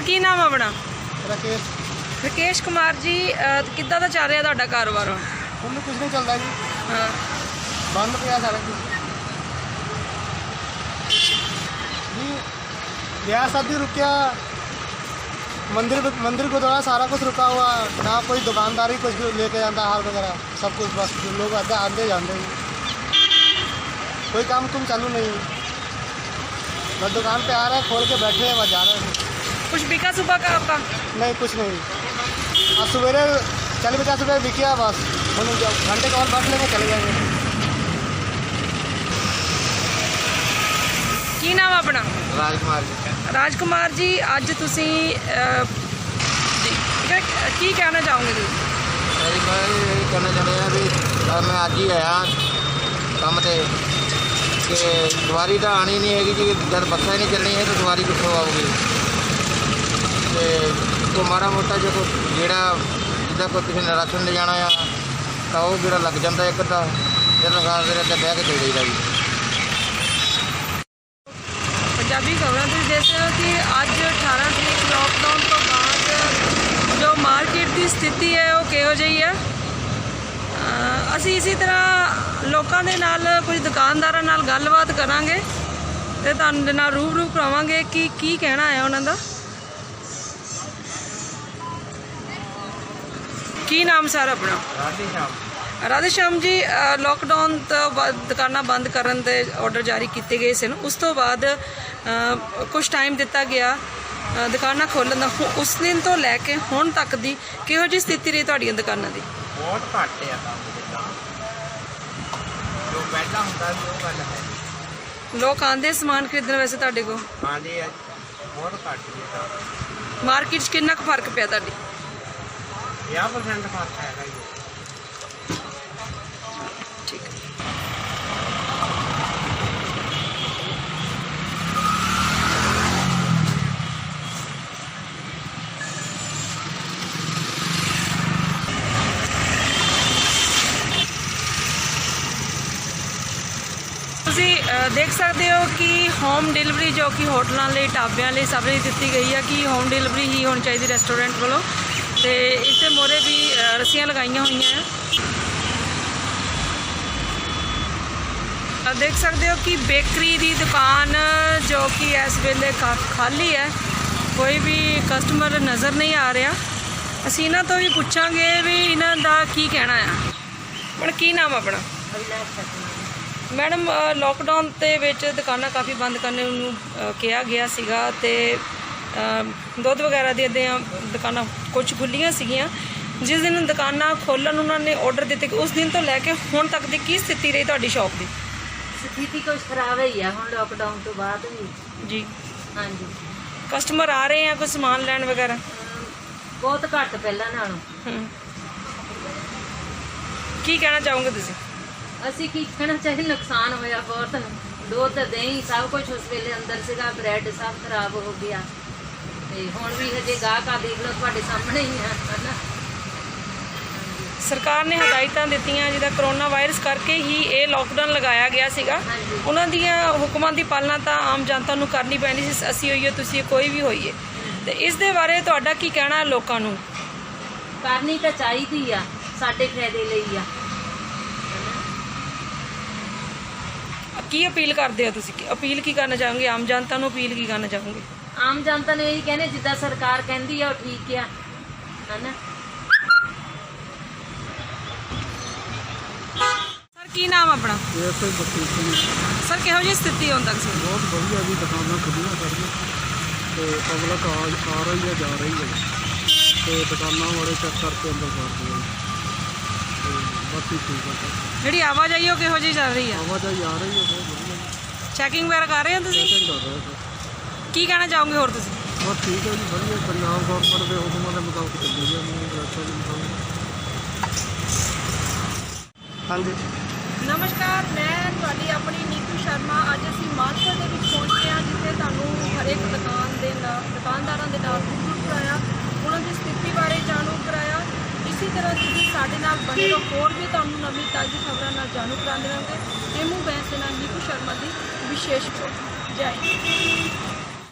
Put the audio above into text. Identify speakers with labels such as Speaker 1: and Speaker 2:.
Speaker 1: Sir ਕੀ ਨਾਮ ਆ ਆਪਣਾ
Speaker 2: ਰਕੇਸ਼
Speaker 1: ਰਕੇਸ਼ ਕੁਮਾਰ ਜੀ ਅਹ, ਕਿੱਦਾਂ ਦਾ ਚੱਲ ਰਿਹਾ ਤੁਹਾਡਾ ਕਾਰੋਬਾਰ ਹੁਣ
Speaker 2: ਹੁਣ ਕੁਝ ਨਹੀਂ ਚੱਲਦਾ ਜੀ
Speaker 1: ਹਾਂ
Speaker 2: ਬੰਦ ਪਿਆ ਸਾਰਾ ਕੁਝ ਜੀ ਵਿਆਹ शादी रुकिया मंदिर मंदिर गुरुद्वारा सारा कुछ रुका हुआ ना कोई दुकानदारी कुछ भी लेके जाता हाल वगैरह सब कुछ बस लोग आते आते जाते ही कोई काम तुम चालू नहीं बस दुकान पे आ रहे हैं खोल के बैठे हैं बस जा रहे हैं
Speaker 1: कुछ बिका सुबह का आपका
Speaker 2: नहीं कुछ नहीं आज सवेरे चालीस पचास रुपये बिकिया बस हम घंटे का और बैठ लेंगे चले जाएंगे
Speaker 1: ਕੀ ਨਾਮ ਆ ਆਪਣਾ
Speaker 3: ਰਾਜਕੁਮਾਰ ਜੀ
Speaker 1: ਰਾਜ ਕੁਮਾਰ ਜੀ ਅੱਜ ਤੁਸੀਂ ਅਹ, ਜੀ, ਕਿ- ਕੀ ਕਹਿਣਾ ਚਾਹੋਗੇ ਤੁਸੀਂ
Speaker 3: ਮੇਰੀ ਮੈਂ ਇਹ ਕਹਿਣਾ ਚਾਹੁੰਦਾ ਹਾਂ ਵੀ ਅਹ ਮੈਂ ਅੱਜ ਹੀ ਆਇਆ ਕੰਮ ਤੇ ਕਿ ਸਵਾਰੀ ਤਾਂ ਆਣੀ ਨਹੀਂ ਹੈਗੀ ਜੀ ਜਦ ਬੱਸਾਂ ਹੀ ਨਹੀਂ ਚੱਲਣੀ ਹੈ ਤਾਂ ਸਵਾਰੀ ਕਿੱਥੋਂ ਆਊਗੀ ਤੇ ਕੋ ਮਾੜਾ ਮੋਟਾ ਜੇ ਕੋ ਜਿਹੜਾ ਜਿੱਦਾਂ ਕੋਈ ਕਿਸੇ ਨੇ ਰਾਸ਼ਨ ਲੈ ਜਾਣਾ ਆ, ਤਾਂ ਉਹ ਜਿਹੜਾ ਲੱਗ ਜਾਂਦਾ ਇੱਕ ਤਾਂ ਜਦ ਲਗਾ ਦੇ ਤੇ ਬਹਿ ਕੇ ਚੱਲ ਜਾਈਦਾ ਜੀ।
Speaker 1: ਪੰਜਾਬੀ ਖਬਰਾਂ ਤੁਸੀਂ ਦੇਖ ਰਹੇ ਹੋ ਕਿ ਅੱਜ 18 ਤਰੀਕ ਲੋਕਡਾਊਨ ਤੋਂ ਬਾਅਦ ਜੋ ਮਾਰਕੀਟ ਦੀ ਸਥਿਤੀ ਹੈ, ਉਹ ਕਿਹੋ ਜਿਹੀ ਹੈ? ਅਸੀਂ ਇਸੇ ਤਰ੍ਹਾਂ ਲੋਕਾਂ ਦੇ ਨਾਲ ਕੁਝ ਦੁਕਾਨਦਾਰਾਂ ਨਾਲ ਗੱਲਬਾਤ ਕਰਾਂਗੇ ਤੇ ਤੁਹਾਨੂੰ ਦੇ ਨਾਲ ਰੂਬਰੂ ਕਰਾਵਾਂਗੇ ਕਿ ਕੀ ਕਹਿਣਾ ਹੈ ਉਹਨਾਂ ਦਾ। ਕੀ ਨਾਮ ਸਰ ਆਪਣਾ?
Speaker 3: ਰਾਧੇ ਸ਼ਾਮ
Speaker 1: ਰਾਧੇ ਸ਼ਾਮ ਜੀ ਲੋਕਡਾਊਨ ਤੋਂ ਬਾਅਦ ਦੁਕਾਨਾਂ ਬੰਦ ਕਰਨ ਦੇ ਆਰਡਰ ਜਾਰੀ ਕੀਤੇ ਗਏ ਸਨ ਉਸ ਤੋਂ ਬਾਅਦ ਕੁਝ ਟਾਈਮ ਦਿੱਤਾ ਗਿਆ। ਦੁਕਾਨਾਂ ਖੋਲ੍ਹਣ ਦਾ। ਉਸ ਦਿਨ ਤੋਂ ਲੈ ਕੇ ਹੁਣ ਤੱਕ ਦੀ ਕਿਹੋ ਜਿਹੀ ਸਥਿਤੀ ਰਹੀ ਤੁਹਾਡੀਆਂ ਦੁਕਾਨਾਂ ਦੀ?
Speaker 3: ਬਹੁਤ ਘੱਟ ਆ ਕੰਮ ਜਿੱਦਾਂ ਜੋ ਪਹਿਲਾਂ ਹੁੰਦਾ ਸੀ ਉਹ ਗੱਲ ਹੈ
Speaker 1: ਲੋਕ ਆਂਦੇ ਸਮਾਨ ਖਰੀਦਣ ਵੈਸੇ ਤੁਹਾਡੇ ਕੋਲ?
Speaker 3: ਹਾਂਜੀ ਬਹੁਤ ਘੱਟ ਜਿੱਦਾਂ
Speaker 1: ਮਾਰਕੀਟ 'ਚ ਕਿੰਨਾ ਕੁ ਫ਼ਰਕ ਪਿਆ ਤੁਹਾਡੀ?
Speaker 3: 50% ਫ਼ਰਕ ਹੈਗਾ ਜੀ
Speaker 1: ਠੀਕ ਹੈ। ਤੁਸੀਂ ਅ, ਦੇਖ ਸਕਦੇ ਹੋ ਕਿ ਹੋਮ ਡਿਲੀਵਰੀ ਜੋ ਕਿ ਹੋਟਲਾਂ ਲਈ ਢਾਬਿਆਂ ਲਈ ਸਭ ਲਈ ਦਿੱਤੀ ਗਈ ਹੈ ਕਿ ਹੋਮ ਡਿਲੀਵਰੀ ਹੀ ਹੋਣੀ ਚਾਹੀਦੀ ਰੈਸਟੋਰੈਂਟ ਵੱਲੋਂ ਤੇ ਇਸ ਦੇ ਮੋਰੇ ਵੀ ਰੱਸੀਆਂ ਲਗਾਈਆਂ ਹੋਈਆਂ ਹੈ ਆ ਦੇਖ ਸਕਦੇ ਹੋ ਕਿ ਬੇਕਰੀ ਦੀ ਦੁਕਾਨ, ਜੋ ਕਿ ਇਸ ਵੇਲੇ ਖਾ- ਖਾਲੀ ਹੈ। ਕੋਈ ਵੀ ਕਸਟਮਰ ਨਜ਼ਰ ਨਹੀਂ ਆ ਰਿਹਾ। ਅਸੀਂ ਇਹਨਾਂ ਤੋਂ ਵੀ ਪੁੱਛਾਂਗੇ ਵੀ ਇਹਨਾਂ ਦਾ ਕੀ ਕਹਿਣਾ ਆ। ਹੁਣ ਕੀ ਨਾਮ ਆਪਣਾ? ਮੈਡਮ ਲੋਕਡਾਊਨ ਦੇ ਵਿੱਚ ਦੁਕਾਨਾਂ ਕਾਫੀ ਬੰਦ ਕਰਨੇ ਨੂੰ ਕਿਹਾ ਗਿਆ ਸੀਗਾ ਤੇ ਦੁੱਧ ਵਗੈਰਾ ਦੀਆਂ ਦੀਆਂ ਦੁਕਾਨਾਂ ਕੁਝ ਖੁੱਲੀਆਂ ਸੀਗੀਆਂ। ਜਿਸ ਦਿਨ ਦੁਕਾਨਾਂ ਖੋਲਣ ਉਹਨਾਂ ਨੇ ਆਰਡਰ ਦਿੱਤੇ ਕਿ ਉਸ ਦਿਨ ਤੋਂ ਲੈ ਕੇ ਹੁਣ ਤੱਕ ਦੀ ਕੀ ਸਥਿਤੀ ਰਹੀ ਤੁਹਾਡੀ ਸ਼ਾਪ ਦੀ?
Speaker 4: ਸਥਿਤੀ ਕੁਝ ਖਰਾਬ ਹੀ ਆ ਹੁਣ ਲੋਕਡਾਊਨ ਤੋਂ ਬਾਅਦ ਵੀ।
Speaker 1: ਜੀ।
Speaker 4: ਹਾਂਜੀ।
Speaker 1: ਕਸਟਮਰ ਆ ਰਹੇ ਆ ਕੋਈ ਸਮਾਨ ਲੈਣ ਵਗੈਰਾ?
Speaker 4: ਬਹੁਤ ਘੱਟ ਪਹਿਲਾਂ ਨਾਲੋਂ।
Speaker 1: ਕੀ ਕਹਿਣਾ ਚਾਹੋਗੇ ਤੁਸੀਂ?
Speaker 4: ਅਸੀਂ ਕੀ ਕਹਿਣਾ ਚਾਹੀਏ ਨੁਕਸਾਨ ਹੋਇਆ ਬਹੁਤ। ਦੁੱਧ ਦਹੀਂ ਸਭ ਕੁਝ ਉਸ ਵੇਲੇ ਅੰਦਰ ਸੀਗਾ ਬ੍ਰੈਡ ਸਭ ਖਰਾਬ ਹੋ ਗਿਆ। ਤੇ ਹੁਣ ਵੀ ਹਜੇ ਗਾਹਕ ਆ ਦੇਖ ਲਓ ਤੁਹਾਡੇ ਸਾਹਮਣੇ ਹੀ ਆ ਹਨਾ।
Speaker 1: ਸਰਕਾਰ ਨੇ ਹਦਾਇਤਾਂ ਦਿੱਤੀਆਂ ਜਿਹਦਾ ਕਰੋਨਾ ਵਾਇਰਸ ਕਰਕੇ ਹੀ ਇਹ ਲੋਕਡਾਊਨ ਲਗਾਇਆ ਗਿਆ ਸੀਗਾ। ਉਹਨਾਂ ਦੀਆਂ ਹੁਕਮਾਂ ਦੀ ਪਾਲਣਾ ਤਾਂ ਆਮ ਜਨਤਾ ਨੂੰ ਕਰਨੀ ਪੈਂਦੀ ਸੀ ਅਸੀਂ ਹੋਈਏ ਤੁਸੀਂ ਕੋਈ ਵੀ ਹੋਈਏ। ਤੇ ਇਸ ਦੇ ਬਾਰੇ ਤੁਹਾਡਾ ਕੀ ਕਹਿਣਾ ਹੈ ਲੋਕਾਂ ਨੂੰ?
Speaker 4: ਕਰਨੀ ਤਾਂ ਚਾਹੀਦੀ ਆ ਸਾਡੇ ਫਾਇਦੇ ਲਈ ਆ।
Speaker 1: ਕੀ ਅਪੀਲ ਕਰਦੇ ਹੋ ਤੁਸੀਂ? ਅਪੀਲ ਕੀ ਕਰਨਾ ਚਾਹੋਗੇ? ਆਮ ਜਨਤਾ ਨੂੰ ਅਪੀਲ ਕੀ ਕਰਨਾ ਚਾਹੋਗੇ?
Speaker 4: ਆਮ ਜਨਤਾ ਨੇ ਇਹ ਕਹਿੰਦੇ ਜਿੱਦਾਂ ਸਰਕਾਰ ਕਹਿੰਦੀ ਆ ਉਹ ਠੀਕ ਆ। ਹਨਾ?
Speaker 1: ਸਰ ਕੀ ਨਾਮ ਆਪਣਾ?
Speaker 2: ਇਹ ਕੋਈ ਬਖਸ਼ੀਸ਼ ਨਹੀਂ
Speaker 1: ਸਰ ਕਿਹੋ ਜਿਹੀ ਸਥਿਤੀ ਤੱਕ ਸੀ?
Speaker 2: ਬਹੁਤ ਵਧੀਆ ਜੀ ਦੁਕਾਨਾਂ ਖੁੱਲੀਆਂ ਸਾਰੀਆਂ। ਤੇ ਪਬਲਿਕ ਆ ਆ ਰਹੀ ਹੈ ਜਾ ਰਹੀ ਹੈ ਤੇ ਦੁਕਾਨਾਂ ਵਾਲੇ ਚੈੱਕ ਕਰਕੇ ਅੰਦਰ ਕਰਦੇ ਆ। ਤੇ ਬਾਕੀ ਠੀਕ ਹੈ।
Speaker 1: ਜਿਹੜੀ ਆਵਾਜਾਈ ਉਹ ਕਿਹੋ ਜਿਹੀ ਚੱਲ ਰਹੀ ਹੈ
Speaker 2: ਆਵਾਜਾਈ ਆ ਰਹੀ ਹੈ ਬਹੁਤ ਵਧੀਆ।
Speaker 1: ਚੈਕਿੰਗ ਵਗੈਰਾ ਕਰ ਰਹੇ ਹੋ ਤੁਸੀਂ?
Speaker 2: ਚੈਕਿੰਗ ਕਰ ਰਹੇ ਸਰ।
Speaker 1: ਕੀ ਕਹਿਣਾ ਚਾਹੋਗੇ ਹੋਰ ਤੁਸੀਂ?
Speaker 2: ਬਸ ਠੀਕ ਹੈ ਜੀ ਵਧੀਆ ਪੰਜਾਬ ਗਵਰਨਮੈਂਟ ਦੇ ਹੁਕਮਾਂ ਦੇ ਮੁਤਾਬਕ ਚੱਲੀ ਹੈ ਰਸਤਾ ਦੇ ਮੁਤਾਬਕ। ਹਾਂਜੀ।
Speaker 1: ਨਮਸਕਾਰ ਮੈਂ ਤੁਹਾਡੀ ਆਪਣੀ ਨੀਤੂ ਸ਼ਰਮਾ। ਅੱਜ ਅਸੀਂ ਮਾਨਸਾ ਦੇ ਵਿੱਚ ਪਹੁੰਚੇ ਹਾਂ ਜਿੱਥੇ ਤੁਹਾਨੂੰ ਹਰੇਕ ਦੁਕਾਨ ਦੇ ਨਾਲ ਦੁਕਾਨਦਾਰਾਂ ਦੇ ਨਾਲ ਰੂਬਰੂ ਕਰਾਇਆ ਉਹਨਾਂ ਦੀ ਸਥਿਤੀ ਬਾਰੇ ਜਾਣੂ ਕਰਾਇਆ। ਇਸੇ ਤਰ੍ਹਾਂ ਤੁਸੀਂ ਸਾਡੇ ਨਾਲ ਬਣੇ ਰਹੋ। ਹੋਰ ਵੀ ਤੁਹਾਨੂੰ ਨਵੀਂ ਤਾਜ਼ੀ ਖਬਰਾਂ ਨਾਲ ਜਾਣੂ ਕਰਾਉਂਦੇ ਰਹਾਂਗੇ ਇਹ ਮੂੰਹ ਬੈਂਸ ਦੇ ਨਾਲ ਨੀਤੂ ਸ਼ਰਮਾ ਦੀ ਵਿਸ਼ੇਸ਼ ਰਿਪੋਰਟ। ਜੈ